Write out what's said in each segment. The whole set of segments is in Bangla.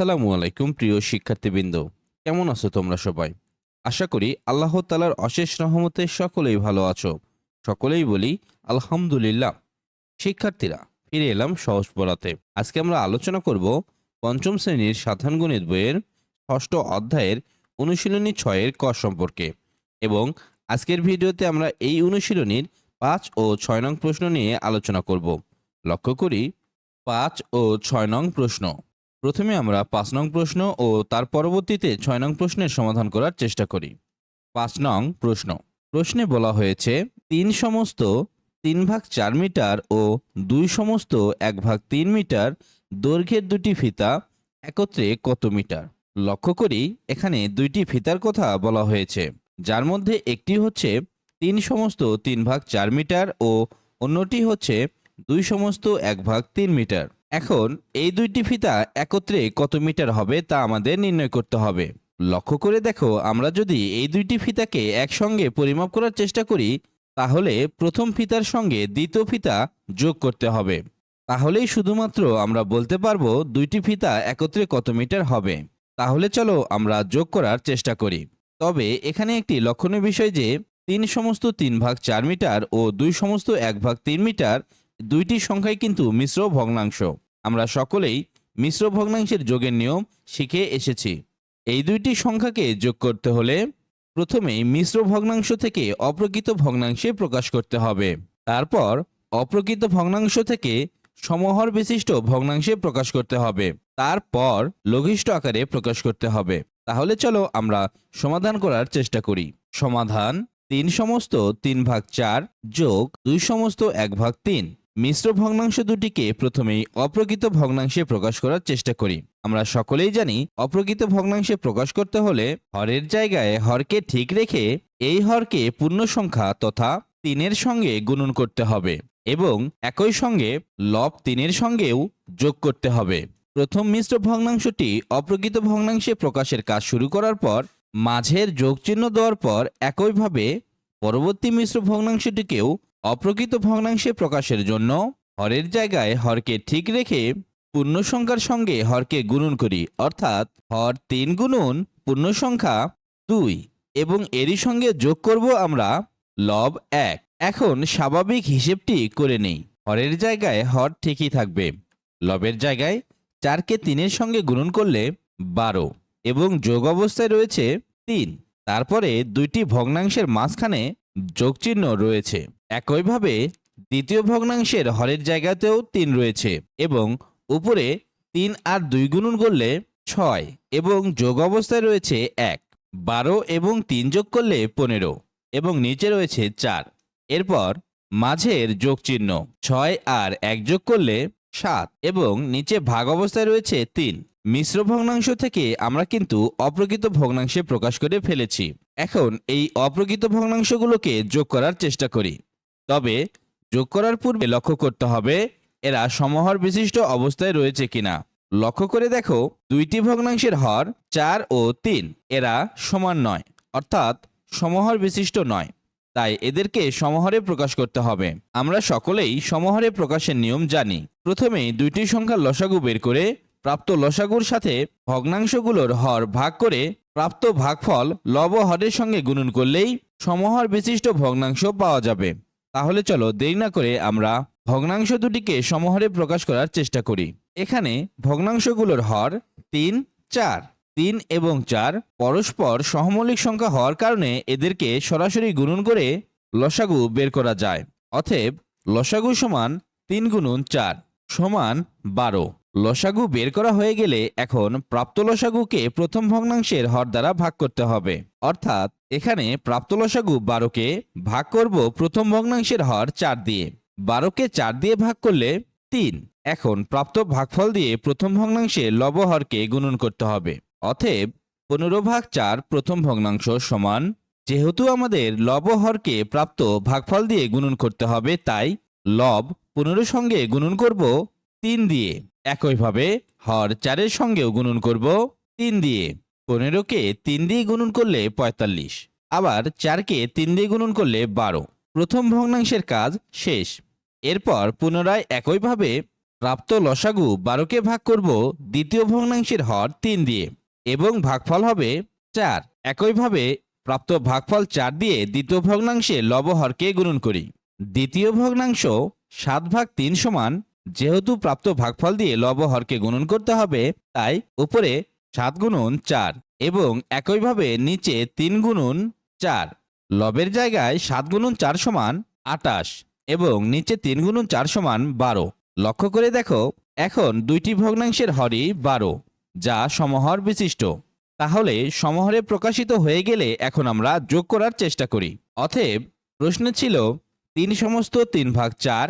আসসালামু আলাইকুম, প্রিয় শিক্ষার্থীবৃন্দ। কেমন আছো তোমরা সবাই? আশা করি আল্লাহ তালার অশেষ রহমতে সকলেই ভালো আছো। সকলেই বলি, আলহামদুলিল্লাহ। শিক্ষার্থীরা, ফিরে এলাম সহজ পড়াতে। আজকে আমরা আলোচনা করব পঞ্চম শ্রেণির সাধারণ গণিত বইয়ের ষষ্ঠ অধ্যায়ের অনুশীলনী ছয়ের ক সম্পর্কে। এবং আজকের ভিডিওতে আমরা এই অনুশীলনীর পাঁচ ও ছয় নং প্রশ্ন নিয়ে আলোচনা করব। লক্ষ্য করি, পাঁচ ও ছয় নং প্রশ্ন। প্রথমে আমরা পাঁচ নং প্রশ্ন ও তার পরবর্তীতে ছয় নং প্রশ্নের সমাধান করার চেষ্টা করি। পাঁচ নং প্রশ্ন। প্রশ্নে বলা হয়েছে, তিন সমস্ত তিন ভাগ চার মিটার ও দুই সমস্ত এক ভাগ তিন মিটার দৈর্ঘ্যের দুটি ফিতা একত্রে কত মিটার? লক্ষ্য করি, এখানে দুইটি ফিতার কথা বলা হয়েছে। যার মধ্যে একটি হচ্ছে তিন সমস্ত তিন ভাগ চার মিটার ও অন্যটি হচ্ছে দুই সমস্ত এক ভাগ তিন মিটার। এখন এই দুইটি ফিতা একত্রে কত মিটার হবে তা আমাদের নির্ণয় করতে হবে। লক্ষ্য করে দেখো, আমরা যদি এই দুইটি ফিতাকে একসঙ্গে পরিমাপ করার চেষ্টা করি, তাহলে প্রথম ফিতার সঙ্গে দ্বিতীয় ফিতা যোগ করতে হবে। তাহলেই শুধুমাত্র আমরা বলতে পারব দুইটি ফিতা একত্রে কত মিটার হবে। তাহলে চলো আমরা যোগ করার চেষ্টা করি। তবে এখানে একটি লক্ষণীয় বিষয় যে, তিন সমস্ত তিন ভাগ চার মিটার ও দুই সমস্ত এক ভাগ তিন মিটার দুইটি সংখ্যাই কিন্তু মিশ্র ভগ্নাংশ। আমরা সকলেই মিশ্র ভগ্নাংশের যোগের নিয়ম শিখে এসেছি। এই দুইটি সংখ্যাকে যোগ করতে হলে প্রথমে মিশ্র ভগ্নাংশ থেকে অপ্রকৃত ভগ্নাংশে প্রকাশ করতে হবে। তারপর অপ্রকৃত ভগ্নাংশ থেকে সমহর বিশিষ্ট ভগ্নাংশে প্রকাশ করতে হবে। তারপর লঘিষ্ঠ আকারে প্রকাশ করতে হবে। তাহলে চলো আমরা সমাধান করার চেষ্টা করি। সমাধান তিন সমস্ত তিন ভাগ চার যোগ দুই সমস্ত এক ভাগ তিন। মিশ্র ভগ্নাংশ দুটিকে প্রথমেই অপ্রকৃত ভগ্নাংশে প্রকাশ করার চেষ্টা করি। আমরা সকলেই জানি অপ্রকৃত ভগ্নাংশে প্রকাশ করতে হলে হরের জায়গায় হরকে ঠিক রেখে এই হরকে পূর্ণ সংখ্যা তথা তিনের সঙ্গে গুণন করতে হবে এবং একই সঙ্গে লব তিনের সঙ্গেও যোগ করতে হবে। প্রথম মিশ্র ভগ্নাংশটি অপ্রকৃত ভগ্নাংশে প্রকাশের কাজ শুরু করার পর, মাঝের যোগ চিহ্ন দেওয়ার পর একইভাবে পরবর্তী মিশ্র ভগ্নাংশটিকেও অপ্রকৃত ভগ্নাংশে প্রকাশের জন্য হরের জায়গায় হরকে ঠিক রেখে পূর্ণ সংখ্যার সঙ্গে হরকে গুণন করি। অর্থাৎ হর তিন গুণন পূর্ণ সংখ্যা দুই এবং এরই সঙ্গে যোগ করব আমরা লব এক। এখন স্বাভাবিক হিসেবটি করে নেই। হরের জায়গায় হর ঠিকই থাকবে। লবের জায়গায় চারকে তিনের সঙ্গে গুণন করলে বারো এবং যোগ অবস্থায় রয়েছে তিন। তারপরে দুইটি ভগ্নাংশের মাঝখানে যোগচিহ্ন রয়েছে। একইভাবে দ্বিতীয় ভগ্নাংশের হরের জায়গাতেও তিন রয়েছে এবং উপরে তিন আর দুই গুণন করলে ছয় এবং যোগ অবস্থায় রয়েছে এক, বারো এবং তিন যোগ করলে পনেরো এবং নিচে রয়েছে চার। এরপর মাঝের যোগ চিহ্ন ছয় আর এক যোগ করলে সাত এবং নিচে ভাগ অবস্থায় রয়েছে তিন। মিশ্র ভগ্নাংশ থেকে আমরা কিন্তু অপ্রকৃত ভগ্নাংশে প্রকাশ করে ফেলেছি। এখন এই অপ্রকৃত ভগ্নাংশগুলোকে যোগ করার চেষ্টা করি। তবে যোগ করার পূর্বে লক্ষ্য করতে হবে, এরা সমহর বিশিষ্ট অবস্থায় রয়েছে কিনা। লক্ষ্য করে দেখো, দুইটি ভগ্নাংশের হর চার ও তিন, এরা সমান নয়, অর্থাৎ সমহর বিশিষ্ট নয়। তাই এদেরকে সমহরে প্রকাশ করতে হবে। আমরা সকলেই সমহরে প্রকাশের নিয়ম জানি। প্রথমেই দুইটি সংখ্যার লসাগু বের করে প্রাপ্ত লসাগুর সাথে ভগ্নাংশগুলোর হর ভাগ করে প্রাপ্ত ভাগফল লব হরের সঙ্গে গুণন করলেই সমহর বিশিষ্ট ভগ্নাংশ পাওয়া যাবে। তাহলে চলো দেরি না করে আমরা ভগ্নাংশ দুটিকে সমহরে প্রকাশ করার চেষ্টা করি। এখানে ভগ্নাংশগুলোর হর তিন, চার। তিন এবং চার পরস্পর সহমৌলিক সংখ্যা হওয়ার কারণে এদেরকে সরাসরি গুণন করে লসাগু বের করা যায়। অতএব লসাগু সমান তিন গুণন চার সমান বারো। লসাগু বের করা হয়ে গেলে এখন প্রাপ্ত লসাগুকে প্রথম ভগ্নাংশের হর দ্বারা ভাগ করতে হবে। অর্থাৎ এখানে প্রাপ্ত লসাগু বারোকে ভাগ করব প্রথম ভগ্নাংশের হর চার দিয়ে। বারোকে চার দিয়ে ভাগ করলে তিন। এখন প্রাপ্ত ভাগফল দিয়ে প্রথম ভগ্নাংশে লবহরকে গুণন করতে হবে। অতএব পনেরো ভাগ চার প্রথম ভগ্নাংশ সমান, যেহেতু আমাদের লবহরকে প্রাপ্ত ভাগফল দিয়ে গুণন করতে হবে, তাই লব পনেরো সঙ্গে গুণন করব তিন দিয়ে। একইভাবে হর চারের সঙ্গেও গুণন করব তিন দিয়ে। পনেরোকে তিন দিয়ে গুণন করলে পঁয়তাল্লিশ। আবার চারকে তিন দিয়ে গুণন করলে বারো। প্রথম ভগ্নাংশের কাজ শেষ। এরপর পুনরায় একইভাবে প্রাপ্ত লসাগু বারোকে ভাগ করব দ্বিতীয় ভগ্নাংশের হর তিন দিয়ে এবং ভাগফল হবে চার। একইভাবে প্রাপ্ত ভাগফল চার দিয়ে দ্বিতীয় ভগ্নাংশে লবহরকে গুণন করি। দ্বিতীয় ভগ্নাংশ সাত ভাগ তিন সমান যেহেতু প্রাপ্ত ভাগফল দিয়ে লবহরকে গুণন করতে হবে, তাই উপরে সাত গুণন চার এবং একইভাবে নিচে তিন গুণন চার। লবের জায়গায় সাত গুণন চার সমান আটাশ এবং নিচে তিন গুণন চার সমান বারো। লক্ষ্য করে দেখো, এখন দুইটি ভগ্নাংশের হরই বারো, যা সমহর বিশিষ্ট। তাহলে সমহরে প্রকাশিত হয়ে গেলে এখন আমরা যোগ করার চেষ্টা করি। অতএব প্রশ্ন ছিল, তিন সমস্ত তিন ভাগ চার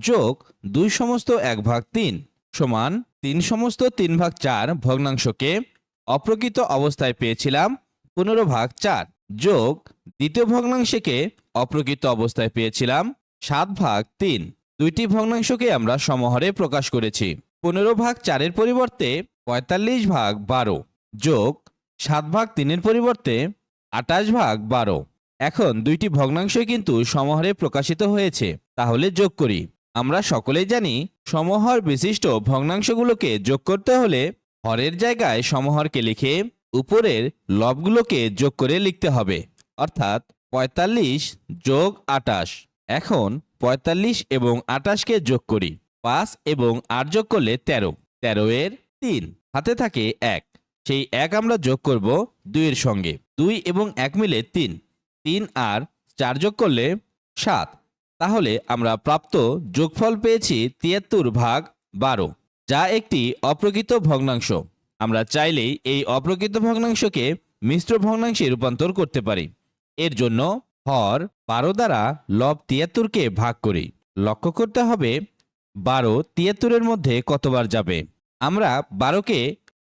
যোগ দুই সমস্ত এক ভাগ তিন সমান তিন সমস্ত তিন ভাগ চার ভগ্নাংশকে অপ্রকৃত অবস্থায় পেয়েছিলাম পনেরো ভাগ চার। যোগ দ্বিতীয় ভগ্নাংশকে অপ্রকৃত অবস্থায় পেয়েছিলাম সাত ভাগ তিন। দুইটি ভগ্নাংশকে আমরা সমহরে প্রকাশ করেছি। পনেরো ভাগ চারের পরিবর্তে পঁয়তাল্লিশ ভাগ বারো। যোগ সাত ভাগ তিনের পরিবর্তে আটাশ ভাগ বারো। এখন দুইটি ভগ্নাংশই কিন্তু সমহরে প্রকাশিত হয়েছে। তাহলে যোগ করি। আমরা সকলেই জানি সমহর বিশিষ্ট ভগ্নাংশগুলোকে যোগ করতে হলে হরের জায়গায় সমহরকে লিখে উপরের লবগুলোকে যোগ করে লিখতে হবে। অর্থাৎ পঁয়তাল্লিশ যোগ আটাশ। এখন পঁয়তাল্লিশ এবং আটাশকে যোগ করি। পাঁচ এবং আট যোগ করলে তেরো। তেরো এর তিন। হাতে থাকে এক। সেই এক আমরা যোগ করব দুইয়ের সঙ্গে। দুই এবং এক মিলে তিন। তিন আর চার যোগ করলে সাত। তাহলে আমরা প্রাপ্ত যোগফল পেয়েছি তিয়াত্তর ভাগ বারো, যা একটি অপ্রকৃত ভগ্নাংশ। আমরা চাইলেই এই অপ্রকৃত ভগ্নাংশকে মিশ্র ভগ্নাংশে রূপান্তর করতে পারি। এর জন্য হর বারো দ্বারা লব তিয়াত্তরকে ভাগ করি। লক্ষ্য করতে হবে, বারো তিয়াত্তরের মধ্যে কতবার যাবে। আমরা বারোকে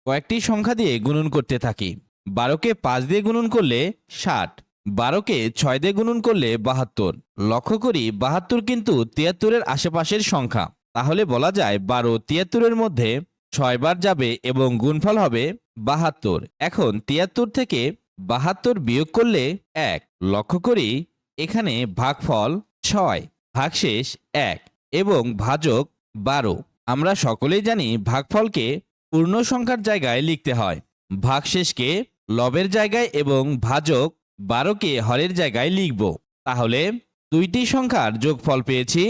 কয়েকটি সংখ্যা দিয়ে গুণন করতে থাকি। বারোকে পাঁচ দিয়ে গুণন করলে ষাট। বারোকে ছয় দিয়ে গুণন করলে বাহাত্তর। লক্ষ্য করি বাহাত্তর কিন্তু তিয়াত্তরের আশেপাশের সংখ্যা। তাহলে বলা যায় বারো তিয়াত্তরের মধ্যে ছয়বার যাবে এবং গুণফল হবে বাহাত্তর। এখন তিয়াত্তর থেকে বাহাত্তর বিয়োগ করলে এক। লক্ষ্য করি এখানে ভাগফল ছয়, ভাগশেষ এক এবং ভাজক বারো। আমরা সকলেই জানি ভাগফলকে পূর্ণ সংখ্যার জায়গায় লিখতে হয়। ভাগশেষকে লবের জায়গায় এবং ভাজক বারোকে হরের জায়গায় লিখব। তাহলে দুইটি সংখ্যার যোগফল পেয়েছি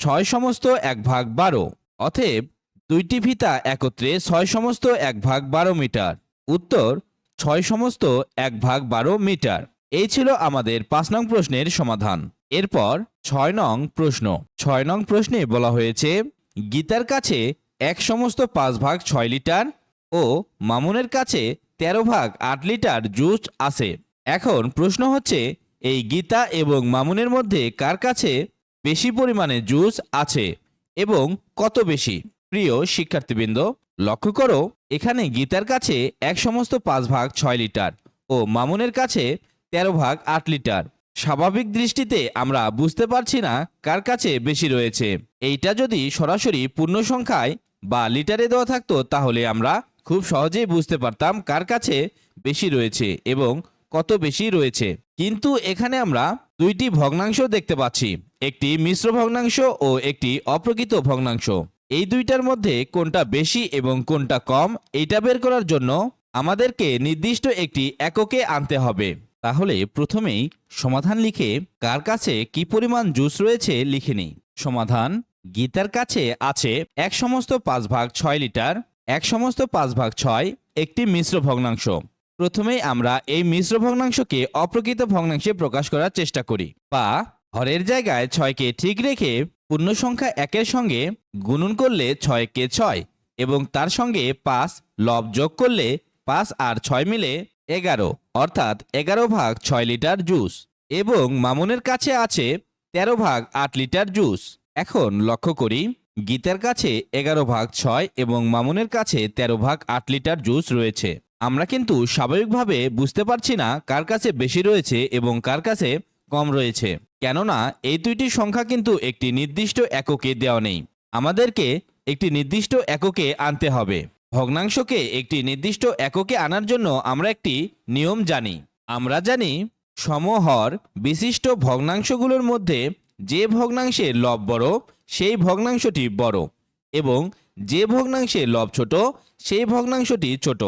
ছয় সমস্ত এক ভাগ বারো। অতএব দুইটি ফিতা একত্রে ছয় সমস্ত এক ভাগ বারো মিটার। উত্তর, ছয় সমস্ত এক ভাগ বারো মিটার। এই ছিল আমাদের পাঁচ নং প্রশ্নের সমাধান। এরপর ছয় নং প্রশ্ন। ছয় নং প্রশ্নে বলা হয়েছে, গীতার কাছে এক সমস্ত পাঁচ ভাগ ছয় লিটার ও মামুনের কাছে তেরো ভাগ আট লিটার জুস আছে। এখন প্রশ্ন হচ্ছে, এই গীতা এবং মামুনের মধ্যে কার কাছে বেশি পরিমাণে জুস আছে এবং কত বেশি? প্রিয় শিক্ষার্থীবৃন্দ, লক্ষ্য করো, এখানে গীতার কাছে এক সমস্ত পাঁচ ভাগ ছয় লিটার ও মামুনের কাছে তেরো ভাগ আট লিটার। স্বাভাবিক দৃষ্টিতে আমরা বুঝতে পারছি না কার কাছে বেশি রয়েছে। এইটা যদি সরাসরি পূর্ণ সংখ্যায় বা লিটারে দেওয়া থাকতো, তাহলে আমরা খুব সহজেই বুঝতে পারতাম কার কাছে বেশি রয়েছে এবং কত বেশি রয়েছে। কিন্তু এখানে আমরা দুইটি ভগ্নাংশ দেখতে পাচ্ছি। একটি মিশ্র ভগ্নাংশ ও একটি অপ্রকৃত ভগ্নাংশ। এই দুইটার মধ্যে কোনটা বেশি এবং কোনটা কম, এইটা বের করার জন্য আমাদেরকে নির্দিষ্ট একটি এককে আনতে হবে। তাহলে প্রথমেই সমাধান লিখে কার কাছে কি পরিমাণ জুস রয়েছে লিখে নিই। সমাধান গীতার কাছে আছে এক সমস্ত পাঁচ ভাগ ছয় লিটার, এক সমস্ত পাঁচ ভাগ ছয় একটি মিশ্র ভগ্নাংশ। প্রথমেই আমরা এই মিশ্র ভগ্নাংশকে অপ্রকৃত ভগ্নাংশে প্রকাশ করার চেষ্টা করি। বা হরের জায়গায় ছয়কে ঠিক রেখে পূর্ণ সংখ্যা একের সঙ্গে গুণন করলে ছয়কে ছয় এবং তার সঙ্গে পাঁচ লব যোগ করলে পাঁচ আর ছয় মিলে এগারো, অর্থাৎ এগারো ভাগ ছয় লিটার জুস এবং মামুনের কাছে আছে তেরো ভাগ আট লিটার জুস। এখন লক্ষ্য করি, গীতার কাছে এগারো ভাগ ছয় এবং মামুনের কাছে তেরো ভাগ আট লিটার জুস রয়েছে। আমরা কিন্তু স্বাভাবিকভাবে বুঝতে পারছি না কার কাছে বেশি রয়েছে এবং কার কাছে কম রয়েছে। কেননা এই দুইটি সংখ্যা কিন্তু একটি নির্দিষ্ট এককে দেওয়া নেই। আমাদেরকে একটি নির্দিষ্ট এককে আনতে হবে। ভগ্নাংশকে একটি নির্দিষ্ট এককে আনার জন্য আমরা একটি নিয়ম জানি। আমরা জানি সমহর বিশিষ্ট ভগ্নাংশগুলোর মধ্যে যে ভগ্নাংশের লব বড়, সেই ভগ্নাংশটি বড় এবং যে ভগ্নাংশে লব ছোট, সেই ভগ্নাংশটি ছোট।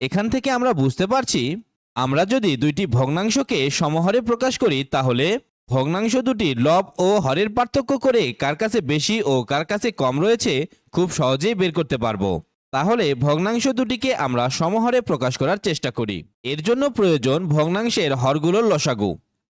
এখান থেকে আমরা বুঝতে পারছি, আমরা যদি দুইটি ভগ্নাংশকে সমহরে প্রকাশ করি, তাহলে ভগ্নাংশ দুটি লব ও হরের পার্থক্য করে কার কাছে বেশি ও কার কাছে কম রয়েছে, খুব সহজেই বের করতে পারব। তাহলে ভগ্নাংশ দুটিকে আমরা সমহরে প্রকাশ করার চেষ্টা করি। এর জন্য প্রয়োজন ভগ্নাংশের হরগুলোর লসাগু।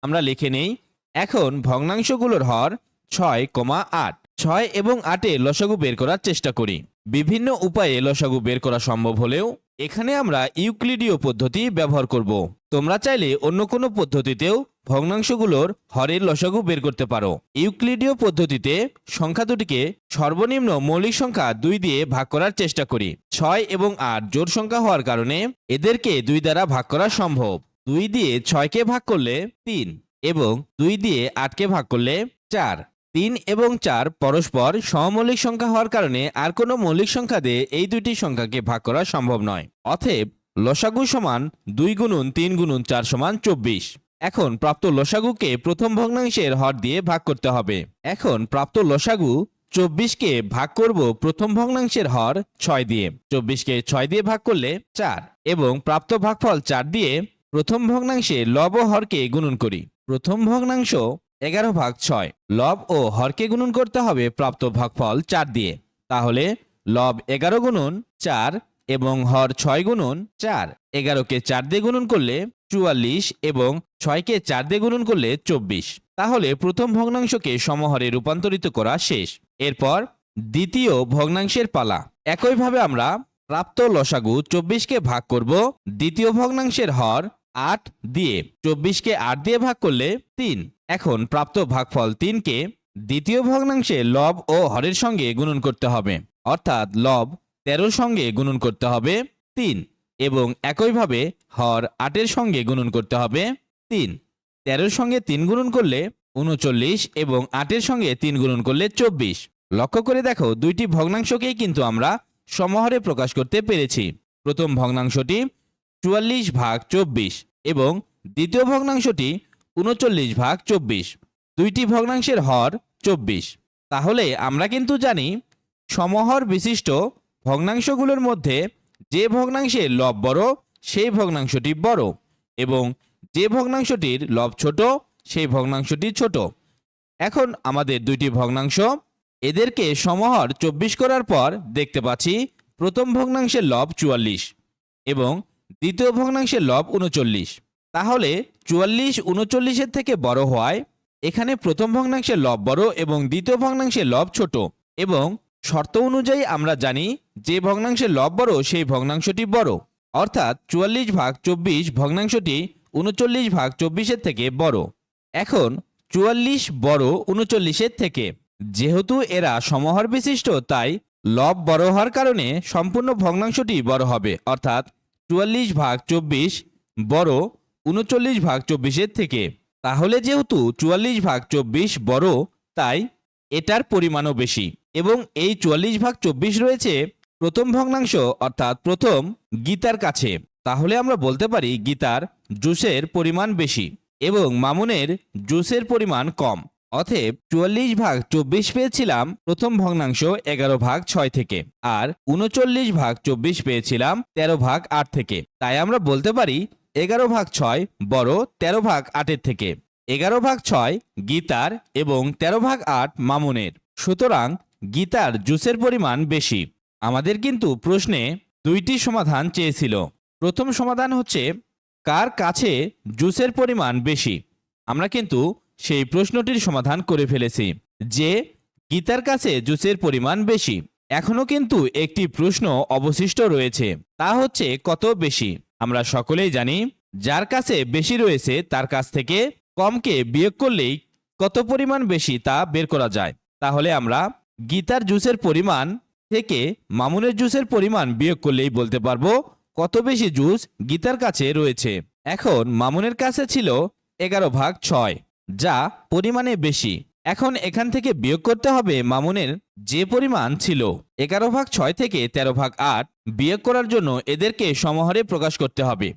আমরা লিখে নেই, এখন ভগ্নাংশগুলোর হর ছয় কমা আট। ছয় এবং আটে লসাগু বের করার চেষ্টা করি। বিভিন্ন উপায়ে লসাগু বের করা সম্ভব হলেও এখানে আমরা ইউক্লিডীয় পদ্ধতি ব্যবহার করব। তোমরা চাইলে অন্য কোনো পদ্ধতিতেও ভগ্নাংশগুলোর হরের লসাগু বের করতে পারো। ইউক্লিডীয় পদ্ধতিতে সংখ্যা দুটিকে সর্বনিম্ন মৌলিক সংখ্যা দুই দিয়ে ভাগ করার চেষ্টা করি। ছয় এবং আট জোর সংখ্যা হওয়ার কারণে এদেরকে দুই দ্বারা ভাগ করা সম্ভব। দুই দিয়ে ছয়কে ভাগ করলে তিন এবং দুই দিয়ে আটকে ভাগ করলে চার। তিন এবং চার পরস্পর সমমৌলিক সংখ্যা হওয়ার কারণে আর কোনো মৌলিক সংখ্যা দিয়ে এই দুইটি সংখ্যাকে ভাগ করা সম্ভব নয়। অতএব লসাগু সমান দুই গুণুন তিন গুণুন চার সমান চব্বিশ। এখন প্রাপ্ত লসাগুকে প্রথম ভগ্নাংশের হর দিয়ে ভাগ করতে হবে। এখন প্রাপ্ত লসাগু চব্বিশকে ভাগ করব প্রথম ভগ্নাংশের হর ছয় দিয়ে। চব্বিশকে ছয় দিয়ে ভাগ করলে চার এবং প্রাপ্ত ভাগফল চার দিয়ে প্রথম ভগ্নাংশে লব হরকে গুণন করি। প্রথম ভগ্নাংশ এগারো ভাগ ছয়। লব ও হরকে গুণন করতে হবে প্রাপ্ত ভাগফল চার দিয়ে। তাহলে লব এগারো গুণন চার এবং হর ছয় গুণন চার। এগারোকে চার দিয়ে গুণন করলে চুয়াল্লিশ এবং ছয়কে চার দিয়ে গুণন করলে চব্বিশ। তাহলে প্রথম ভগ্নাংশকে সমহরে রূপান্তরিত করা শেষ। এরপর দ্বিতীয় ভগ্নাংশের পালা। একইভাবে আমরা প্রাপ্ত লসাগু চব্বিশকে ভাগ করব। দ্বিতীয় ভগ্নাংশের হর আট দিয়ে। চব্বিশকে আট দিয়ে ভাগ করলে তিন। এখন প্রাপ্ত ভাগফল তিনকে দ্বিতীয় ভগ্নাংশে লব ও হরের সঙ্গে গুণন করতে হবে। অর্থাৎ লব তেরোর সঙ্গে গুণন করতে হবে তিন এবং একইভাবে হর আটের সঙ্গে গুণন করতে হবে তিন। তেরোর সঙ্গে তিন গুণন করলে উনচল্লিশ এবং আটের সঙ্গে তিন গুণন করলে চব্বিশ। লক্ষ্য করে দেখো, দুইটি ভগ্নাংশকেই কিন্তু আমরা সমহরে প্রকাশ করতে পেরেছি। প্রথম ভগ্নাংশটি চুয়াল্লিশ ভাগ চব্বিশ এবং দ্বিতীয় ভগ্নাংশটি উনচল্লিশ ভাগ চব্বিশ। দুইটি ভগ্নাংশের হর চব্বিশ। তাহলে আমরা কিন্তু জানি সমহর বিশিষ্ট ভগ্নাংশগুলোর মধ্যে যে ভগ্নাংশের লব বড়, সেই ভগ্নাংশটি বড় এবং যে ভগ্নাংশটির লব ছোট, সেই ভগ্নাংশটি ছোট। এখন আমাদের দুইটি ভগ্নাংশ, এদেরকে সমহর চব্বিশ করার পর দেখতে পাচ্ছি প্রথম ভগ্নাংশের লব চুয়াল্লিশ এবং দ্বিতীয় ভগ্নাংশের লব উনচল্লিশ। তাহলে চুয়াল্লিশ, উনচল্লিশের থেকে বড় হওয়ায় এখানে প্রথম ভগ্নাংশের লব বড় এবং দ্বিতীয় ভগ্নাংশের লব ছোট এবং শর্ত অনুযায়ী আমরা জানি যে ভগ্নাংশের লব বড়, সেই ভগ্নাংশটি বড়। অর্থাৎ চুয়াল্লিশ ভাগ চব্বিশ ভগ্নাংশটি উনচল্লিশ ভাগ চব্বিশের থেকে বড়। এখন চুয়াল্লিশ বড় উনচল্লিশের থেকে। যেহেতু এরা সমহর বিশিষ্ট, তাই লব বড় হওয়ার কারণে সম্পূর্ণ ভগ্নাংশটি বড় হবে। অর্থাৎ চুয়াল্লিশ ভাগ চব্বিশ বড় উনচল্লিশ ভাগ চব্বিশের থেকে। তাহলে যেহেতু চুয়াল্লিশ ভাগ চব্বিশ বড়, তাই এটার পরিমাণও বেশি। এবং এই চুয়াল্লিশ ভাগ চব্বিশ রয়েছে প্রথম ভগ্নাংশ, অর্থাৎ প্রথম গীতার কাছে। তাহলে আমরা বলতে পারি গীতার জুসের পরিমাণ বেশি এবং মামুনের জুসের পরিমাণ কম। অতএব চুয়াল্লিশ ভাগ চব্বিশ পেয়েছিলাম, প্রথম ভগ্নাংশ এগারো ভাগ ছয় থেকে। আর উনচল্লিশ ভাগ চব্বিশ পেয়েছিলাম, তেরো ভাগ আট থেকে। তাই আমরা বলতে পারি, এগারো ভাগ ছয় বড় তেরো ভাগ আটের থেকে। এগারো ভাগ ছয় গীতার এবং তেরো ভাগ আট মামুনের। সুতরাং গীতার জুসের পরিমাণ বেশি। আমাদের কিন্তু প্রশ্নে দুইটি সমাধান চেয়েছিল। প্রথম সমাধান হচ্ছে, কার কাছে জুসের পরিমাণ বেশি? আমরা কিন্তু সেই প্রশ্নটির সমাধান করে ফেলেছি যে, গীতার কাছে জুসের পরিমাণ বেশি। এখনও কিন্তু একটি প্রশ্ন অবশিষ্ট রয়েছে। তা হচ্ছে, কত বেশি? আমরা সকলেই জানি, যার কাছে বেশি রয়েছে, তার কাছ থেকে কমকে বিয়োগ করলেই কত পরিমাণ বেশি তা বের করা যায়। তাহলে আমরা গীতার জুসের পরিমাণ থেকে মামুনের জুসের পরিমাণ বিয়োগ করলেই বলতে পারব, কত বেশি জুস গীতার কাছে রয়েছে। এখন মামুনের কাছে ছিল এগারো ভাগ ছয়। যা পরিমাণে বেশি। এখন এখান থেকে বিয়োগ করতে হবে মামুনের যে পরিমাণ ছিল। এগারো ভাগ ছয় থেকে তেরো ভাগ আট বিয়োগ করার জন্য এদেরকে সমহরে প্রকাশ করতে হবে।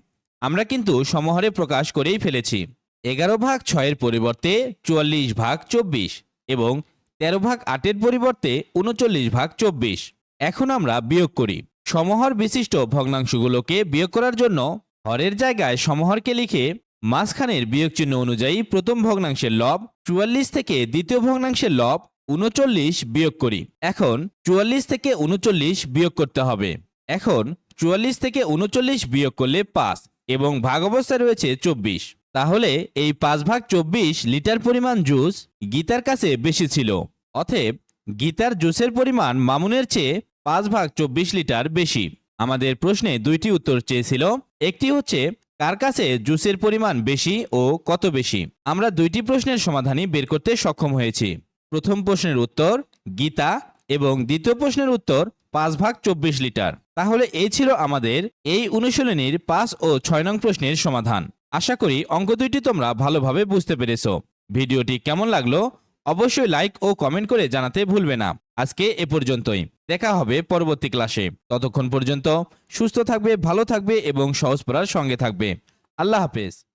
আমরা কিন্তু সমহরে প্রকাশ করেই ফেলেছি। এগারো ভাগ ছয়ের পরিবর্তে চুয়াল্লিশ ভাগ চব্বিশ এবং তেরো ভাগ আটের পরিবর্তে উনচল্লিশ ভাগ চব্বিশ। এখন আমরা বিয়োগ করি। সমহর বিশিষ্ট ভগ্নাংশগুলোকে বিয়োগ করার জন্য হরের জায়গায় সমহরকে লিখে মাঝখানের বিয়োগ চিহ্ন অনুযায়ী প্রথম ভগ্নাংশের লব চুয়াল্লিশ থেকে দ্বিতীয় ভগ্নাংশের লব উনচল্লিশ বিয়োগ করি। এখন চুয়াল্লিশ থেকে উনচল্লিশ বিয়োগ করতে হবে। এখন চুয়াল্লিশ থেকে উনচল্লিশ বিয়োগ করলে পাঁচ এবং ভাগ অবস্থায় রয়েছে চব্বিশ। তাহলে এই পাঁচ ভাগ চব্বিশ লিটার পরিমাণ জুস গীতার কাছে বেশি ছিল। অতএব গীতার জুসের পরিমাণ মামুনের চেয়ে পাঁচ ভাগ চব্বিশ লিটার বেশি। আমাদের প্রশ্নে দুইটি উত্তর চেয়েছিল। একটি হচ্ছে কার কাছে জুসের পরিমাণ বেশি ও কত বেশি? আমরা দুইটি প্রশ্নের সমাধানই বের করতে সক্ষম হয়েছি। প্রথম প্রশ্নের উত্তর, গীতা, এবং দ্বিতীয় প্রশ্নের উত্তর, পাঁচ ভাগ চব্বিশ লিটার। তাহলে এই ছিল আমাদের এই অনুশীলনীর পাঁচ ও ছয় নং প্রশ্নের সমাধান। আশা করি অঙ্ক দুইটি তোমরা ভালোভাবে বুঝতে পেরেছ। ভিডিওটি কেমন লাগল অবশ্যই লাইক ও কমেন্ট করে জানাতে ভুলবে না। আজকে এ পর্যন্তই। দেখা হবে পরবর্তী ক্লাসে। ততক্ষণ পর্যন্ত সুস্থ থাকবে, ভালো থাকবে এবং সহজ পড়ার সঙ্গে থাকবে। আল্লাহ হাফেজ।